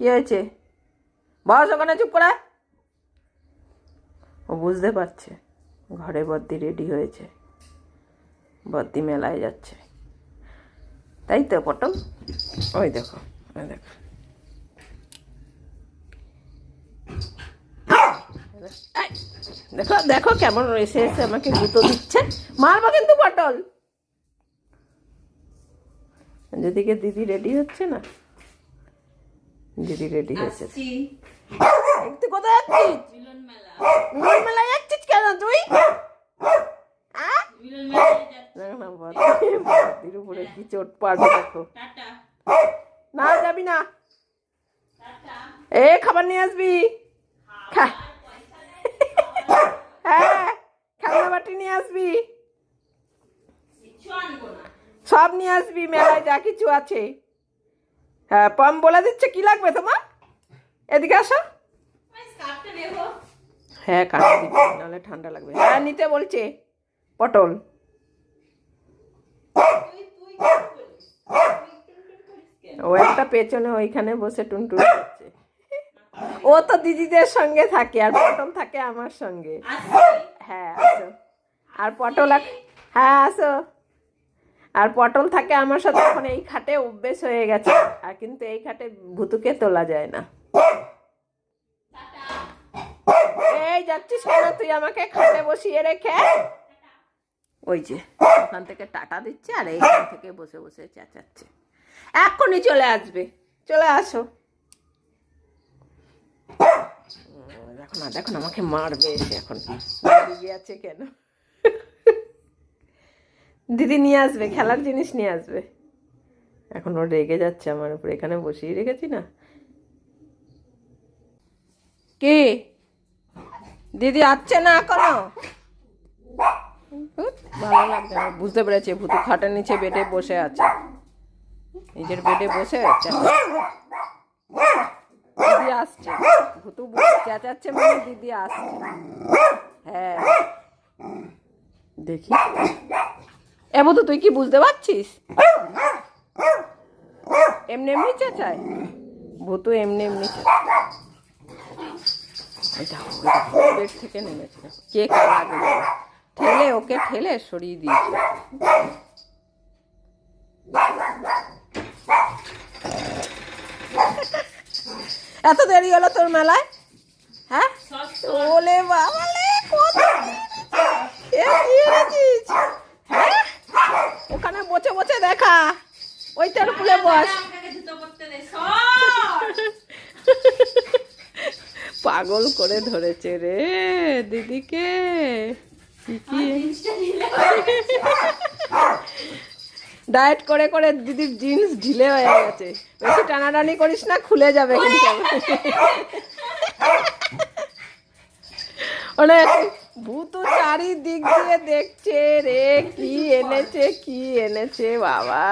কি হয়েছে? বস ওখানে চুপ করে। ও বুঝতে পারছে। ঘরে বদ্দি রেডি হয়েছে। বদ্দি মেলায় যাচ্ছে। তাই তো পটল? ওই দেখো ওই দেখো। দেখো দেখো কেমন এসে এসে আমাকে গুঁতো দিচ্ছে। মারবো কিন্তু পটল। যেদিকে দিদি রেডি হচ্ছে না দিদি রেডি হয়েছে তুই কোথায় যাচ্ছিস? মিলন মেলা মেলায় যাচ্ছিস কেন তুই? উপরে কি চোট পাড়বে দেখো। না যাবি না। এ খাবার নিয়ে আসবি। হ্যাঁ খেলনা বাটি নিয়ে আসবি। সব নিয়ে আসবি মেলায় যা কিছু আছে। পম বলে দিচ্ছে, কি লাগবে তোমার? এদিকে আসো। হ্যাঁ কাটা দিবি নাহলে ঠান্ডা লাগবে। হ্যাঁ নিতে বলছে। পটল? ও একটা পেছনে, ওইখানে বসে টুনটুন করছে। ও তো দিদিদের সঙ্গে থাকে, আর পটল থাকে আমার সঙ্গে। হ্যাঁ আসো। আর পটল হ্যাঁ আসো। আর পটল থাকে আমার সাথে এখন এই খাটে অভ্যেস হয়ে গেছে। আর কিন্তু এই খাটে ভুতুকে তোলা যায় না। এই যাচ্ছিস কেন? তুই আমাকে খাটে বসিয়ে রেখে। ওই যে, ওখান থেকে টাটা দিচ্ছে আর এইখান থেকে বসে বসে চেঁচাচ্ছে। এক্ষুনি চলে আসবে। চলে আসো। দেখো না, দেখো আমাকে মারবে এখন। দিদি আছে কেন? দিদি নিয়ে আসবে খেলার জিনিস নিয়ে আসবে। এখন ও রেগে যাচ্ছে আমার উপর এখানে বসিয়ে রেখেছি না। কে? দিদি আসছে না এখনও? উফ, ভালো লাগছে না বুঝতে পেরেছি ভুতু খাটের নিচে বেডে বসে আছে। নিজের বেডে বসে আছে। দিদি আসছে। ভুতু চেঁচাচ্ছে মানে দিদি আসছে। হ্যাঁ। দেখি। এ ভুতু তুই কি বুঝতে পারছিস? এমনি এমনি চেঁচায়। ভুতু এমনি এমনি বেড থেকে নেমেছে। কে ঠেলে ওকে ঠেলে সরিয়ে দিয়েছে। এত দেরি হলো তোর মেলায়? হ্যাঁ? ওলে বাবালে কত এ কি এনেছিস? পচে বসে দেখা। ওইটার কুলে বস। পাগল করে ধরেছে রে দিদিকে। ডায়েট করে করে দিদির জিন্স ঢিলে হয়ে গেছে। বেশি টানাটানি করিস না খুলে যাবে। কিন্তু অনেক ভূত চারিদিক দিয়ে দেখছে রে কি এনেছে কি এনেছে বাবা।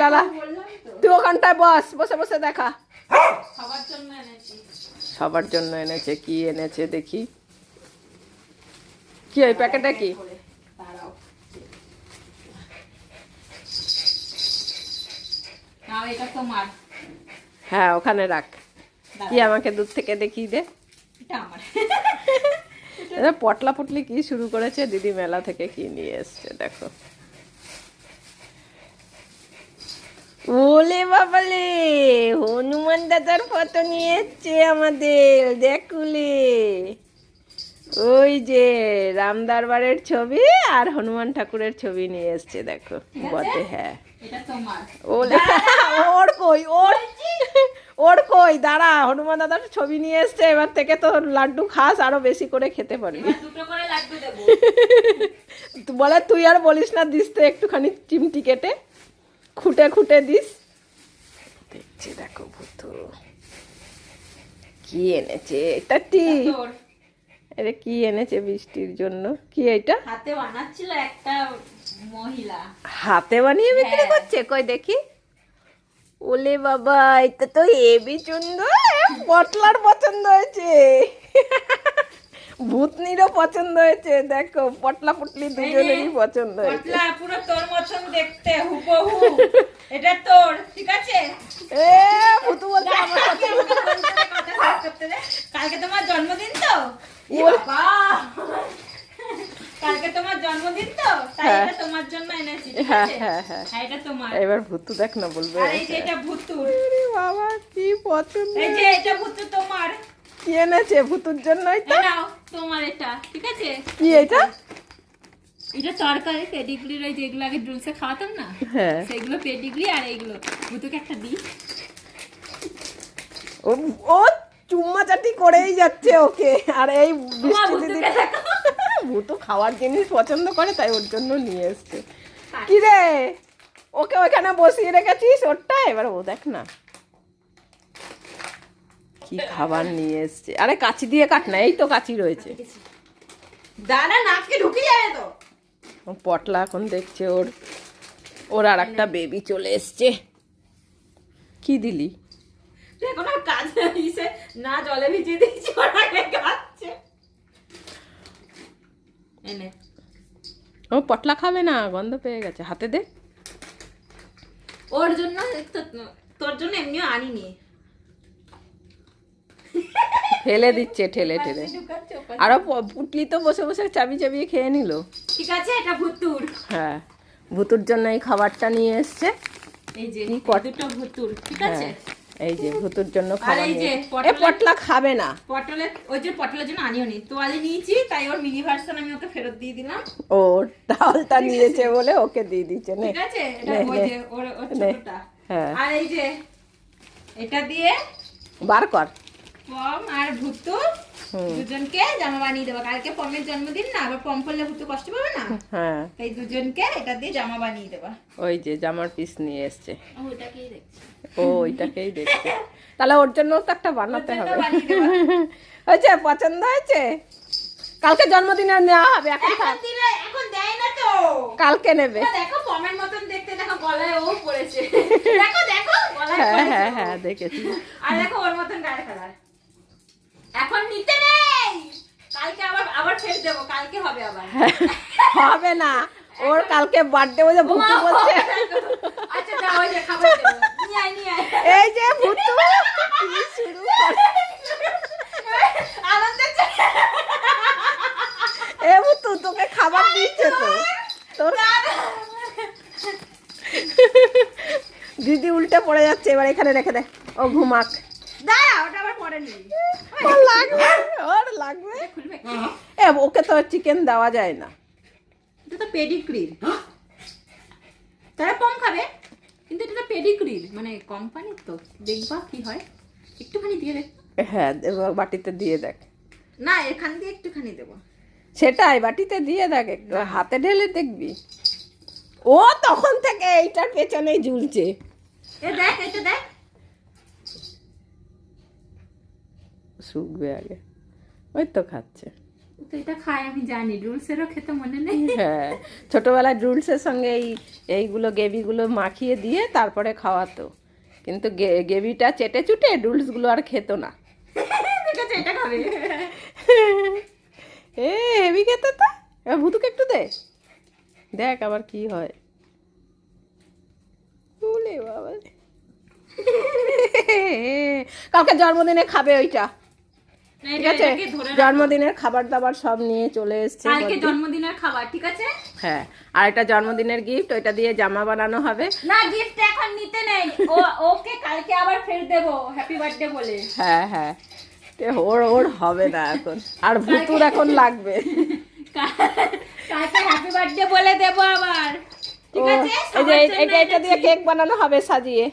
দাদা তুই ওখানটায় বস বসে বসে দেখা। সবার জন্য এনেছি। কি এনেছে দেখি। কি ওই প্যাকেটে কি? হ্যাঁ ওখানে রাখ। কি আমাকে দূর থেকে দেখিয়ে দে। এটা আমার। পটলা পটলি কি শুরু করেছে? দিদি মেলা থেকে কি নিয়ে এসছে, দেখো। ওলে বাবালে, হনুমান দাদার ফটো নিয়ে এসছে আমাদের, দেখুলে। ওই যে রাম দরবারের ছবি আর হনুমান ঠাকুরের ছবি নিয়ে এসছে দেখো বটে হ্যাঁ। ওর কই ওর ওর কই দাঁড়া হনুমান দাদার ছবি নিয়ে এসছে এবার থেকে তো লাড্ডু খাস আরও বেশি করে খেতে পারবি। বলে তুই আর বলিস না দিস তো একটুখানি চিমটি কেটে খুঁটে খুঁটে দিস। দেখছি দেখো ভূত। কি এনেছে? এটা কি? আরে কি এনেছে বৃষ্টির জন্য? কি এটা? হাতে বানাচ্ছিল একটা মহিলা। হাতে বানিয়ে বিক্রি হ্যাঁ। করছে? কই দেখি। ওলে বাবা এটা তো হেবি সুন্দর পটলার পছন্দ হয়েছে। ভূতনিরও পছন্দ হয়েছে দেখো পটলা হ্যাঁ, হ্যাঁ। দুজনেরই পছন্দ হয়েছে। পুরো তোর মতন দেখতে হুবহু। এটা তোর ঠিক আছে? এ ভূত বলতে আমার কালকে তোমার জন্মদিন তো? বাবা। কালকে তোমার জন্মদিন তো? তাই হ্যাঁ। তোমার জন্য এনেছি এটা তোমার। এবার ভূতু দেখ না বলবে এটা বাবা কি পছন্দ এই যে এটা তোমার। কি এনেছে? ভুতুর জন্য এটা নাও তোমার এটা ঠিক আছে? কি এটা? এটা তরকারি পেডিগ্রির ওই যেগুলো আগে ড্রুলসে খাওয়াতাম না হ্যাঁ। সেগুলো পেডিগ্রি আর এইগুলো। ভুতুকে একটা দিই। ও ও চুম্মা চাটি করেই যাচ্ছে ওকে। আর এই মা বৃষ্টি দিদি ভুতু খাওয়ার জিনিস পছন্দ করে তাই ওর জন্য নিয়ে এসছে। কি রে ওকে ওখানে বসিয়ে রেখেছিস ওরটা? এবার ও দেখ না। কি খাবার নিয়ে এসছে? আরে কাচি দিয়ে কাট না এই তো কাচি রয়েছে। দাদা নাককে ঢুকে যাবে তো। ও পটলা এখন দেখছে ওর ওর আর একটা বেবি চলে এসছে। কি দিলি? এখন আর কাজ হিসে না জলে ভিজিয়ে দিয়েছি ওরা খাচ্ছে। এনে। ও পটলা খাবে না গন্ধ পেয়ে গেছে। হাতে দে। ওর জন্য তোর জন্য এমনিও আনিনি। ফেলে দিচ্ছে ঠেলে ঠেলে। আরও পুটলি তো বসে বসে চাবি চাবিয়ে খেয়ে নিল। ঠিক আছে এটা ভুতুর। হ্যাঁ ভুতুর জন্য এই খাবারটা নিয়ে এসছে। এই যে দুটো ভুতুর ঠিক আছে? হ্যাঁ এই যে ভুতুর জন্য খাবার এই যে নিয়ে এ পটলা খাবে না। পটলের ওই যে পটলের জন্য আনিও নি। তোয়ালে নিয়েছি তাই ওর মিনি ভার্সন আমি ওকে ফেরত দিয়ে দিলাম। ও ডালটা নিয়েছে বলে ওকে দিয়ে দিচ্ছে নে। ঠিক আছে এটা ওই যে ওর ওর ছোটটা। হ্যাঁ। আর এই যে এটা দিয়ে বার কর। পম আর ভুতু দুজনকে জামা বানিয়ে দেবো। কালকে পমের জন্মদিন না আবার পম করলে ভুতু কষ্ট পাবে না? হ্যাঁ। তাই দুজনকে এটা দিয়ে জামা বানিয়ে দেবা। ওই যে জামার পিস নিয়ে এসছে। ও দেখছি। ও ওইটাকেই দেখছে। তাহলে ওর জন্য তো একটা বানাতে হবে। হয়েছে? পছন্দ হয়েছে? কালকে জন্মদিনে নেওয়া হবে এখন এখন দেয় না তো। কালকে নেবে। দেখো পমের মতন দেখতে দেখো গলায় ও পড়েছে। দেখো দেখো গলায় হ্যাঁ হ্যাঁ হ্যাঁ দেখেছি। আর দেখো ওর মতন গায়ে কালার। এখন নিতে নেই। কালকে আবার আবার ফের দেবো কালকে হবে আবার। হবে না। ওর কালকে বার্থডে ওই যে ভুতু বলছে। আচ্ছা দাও ওই যে খাবার দেবো। নিয়ে আয় নিয়ে আয়। এই যে ভুতু। কি শুরু এ ভুতু তোকে খাবার দিচ্ছে তো। তোর দিদি উল্টে পড়ে যাচ্ছে এবার এখানে রেখে দে। ও ঘুমাক দাঁড়া ওটা আবার পরে নি ওর লাগবে ওর লাগবে? এ ওকে তো চিকেন দেওয়া যায় না। এটা তো পেডিগ্রির তারা কম খাবে কিন্তু এটা তো পেডিগ্রির মানে কোম্পানির তো দেখবা কি হয়। একটুখানি দিয়ে দেখ হ্যাঁ বাটিতে দিয়ে দেখ। না এখান দিয়ে একটুখানি দেবো। সেটাই বাটিতে দিয়ে দেখ একটু হাতে ঢেলে দেখবি। ও তখন থেকে এইটার পেছনেই ঝুলছে। এ দেখ এটা দেখ। শুকবে আগে। ওই তো খাচ্ছে তো এটা খাই আমি জানি রুলসেরও খেতে মনে নেই হ্যাঁ ছোটবেলায় ড্রুলসের সঙ্গে এই এইগুলো গেবিগুলো মাখিয়ে দিয়ে তারপরে খাওয়াতো কিন্তু গে- গেবিটা চেটে চুটে ড্রুলসগুলো আর খেত না এটা খাবে এ হেভি খেতে তো এবার ভুতুকে একটু দে দেখ আবার কি হয় বাবা। কালকে জন্মদিনে খাবে ওইটা ঠিক আছে। জন্মদিনের খাবার দাবার সব নিয়ে চলে এসছে কালকে জন্মদিনের খাবার ঠিক আছে? হ্যাঁ আর একটা জন্মদিনের গিফট ওইটা দিয়ে জামা বানানো হবে। না গিফট এখন নিতে নেই। ও ওকে কালকে আবার ফের দেবো হ্যাপি বার্থডে বলে। হ্যাঁ হ্যাঁ। তে ওর ওর হবে না এখন। আর ভুতুর এখন লাগবে। কালকে হ্যাপি বার্থডে বলে দেবো আবার। ঠিক আছে? এটা এটা দিয়ে কেক বানানো হবে সাজিয়ে।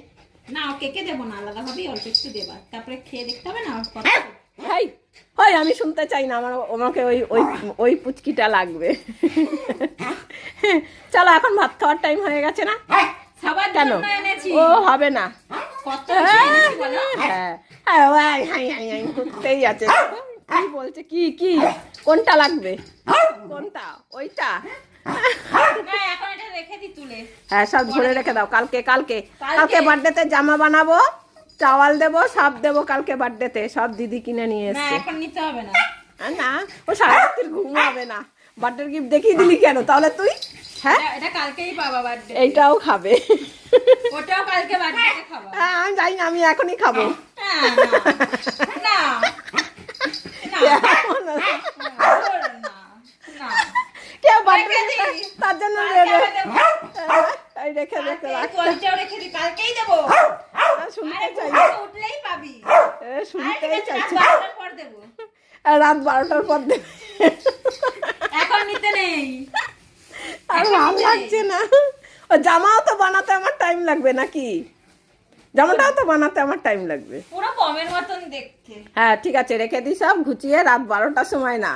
না কেকে দেবো না? আলাদা ভাবে অল্প একটু দেবা। তারপরে খেয়ে দেখতে হবে না? কত হাই হয় আমি শুনতে চাই না আমার আমাকে ওই ওই ওই পুচকিটা লাগবে। চলো এখন ভাত খাওয়ার টাইম হয়ে গেছে না? কেন? ও হবে না। বলো। হ্যাঁ হ্যাঁ, করতেই আছে। কি বলছে কি কি? কোনটা লাগবে? কোনটা? ওইটা? হ্যাঁ সব ধরে রেখে দাও কালকে কালকে। কালকে? কালকে বার্থডেতে জামা বানাবো। চাওয়াল দেবো সব দেবো কালকে বার্থডেতে সব দিদি কিনে নিয়ে এসছে। এখন নিতে হবে না। না ও সারা রাত্রির ঘুমাবে না। বার্থডের গিফট দেখিয়ে দিলি কেন? তাহলে তুই হ্যাঁ? এটা- কালকেই পাবা বার্থডে এইটাও খাবে। ওটাও কালকে খাবা। হ্যাঁ আমি জানি না আমি এখনই খাব। না কেউ তার জন্য রেখে কালকেই দেবো। শুনতে চাই। উঠলেই পাবি। এ, আরে ঠিক শুনতেই রাত চাইছি। বারোটার পর দেবো। আর রাত বারোটার পর দেবে। এখন নিতে নেই। আর ভালো লাগছে না। ও জামাও তো বানাতে আমার টাইম লাগবে নাকি? জামাটাও তো বানাতে আমার টাইম লাগবে। পুরো কমের মতন দেখতে। হ্যাঁ ঠিক আছে রেখে দিই সব গুছিয়ে রাত বারোটার সময় না।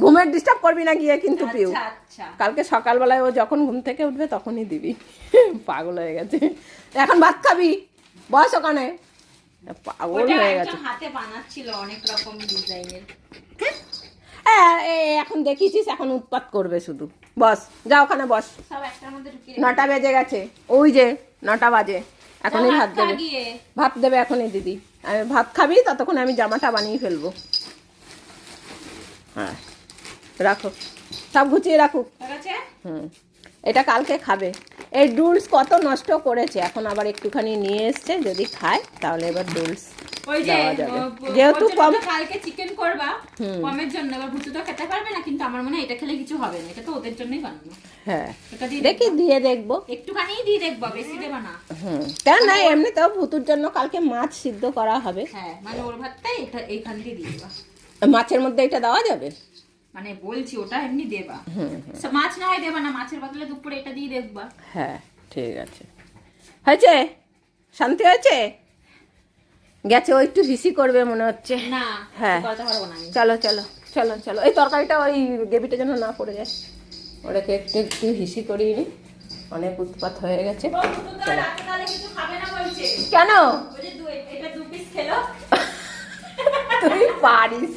ঘুমের ডিস্টার্ব করবি না গিয়ে কিন্তু পিউ। আচ্ছা আচ্ছা। কালকে সকালবেলায় ও যখন ঘুম থেকে উঠবে তখনই দিবি। পাগল হয়ে গেছে। এখন ভাত খাবি? বয়স ওখানে? পাগল হয়ে গেছে। হাতে বানাচ্ছিল অনেক রকম ডিজাইনের। এ, এখন দেখিছিস এখন উৎপাত করবে শুধু। বস যা ওখানে বস। নটা বেজে গেছে। ওই যে নটা বাজে। এখনই ভাত দেবে। ভাত দেবে এখনই দিদি। আমি ভাত খাবি ততক্ষণ আমি জামাটা বানিয়ে ফেলব। হ্যাঁ রাখো। সব গুছিয়ে রাখুক। হুম। এটা কালকে খাবে। এই ডুলস কত নষ্ট করেছে? এখন আবার একটুখানি নিয়ে এসছে যদি খায় তাহলে এবার ডুলস যেহেতু কম কালকে চিকেন করবা কমের জন্য। এবার তো খেতে পারবে না কিন্তু আমার মনে হয় এটা খেলে কিছু হবে না এটা তো ওদের জন্যই বানানো। হ্যাঁ। দেখি দিয়ে দেখব। একটুখানি দিয়ে দেখবা বেশি দেবা না। হুম। কেন না এমনিতেও ভুতুর জন্য কালকে মাছ সিদ্ধ করা হবে। হ্যাঁ মানে ওর ভাতটাই এটা এইখান দিয়ে দিয়ে দেবা। মাছের মধ্যে এটা দেওয়া যাবে? মানে বলছি ওটা এমনি দেবা। হুম মাছ না হয় দেবা না মাছের বদলে দুপুরে এটা দিয়ে দেখবা। হ্যাঁ ঠিক আছে। হয়েছে? শান্তি হয়েছে? গেছে ও একটু হিসি করবে মনে হচ্ছে। না হ্যাঁ। চলো চলো চলো চলো। এই তরকারিটা ওই গ্রেভিটা যেন না পড়ে যায়। ওটাকে একটু একটু হিসি করিয়ে নি। অনেক উৎপাত হয়ে গেছে। কেন? ওই তুই পারিস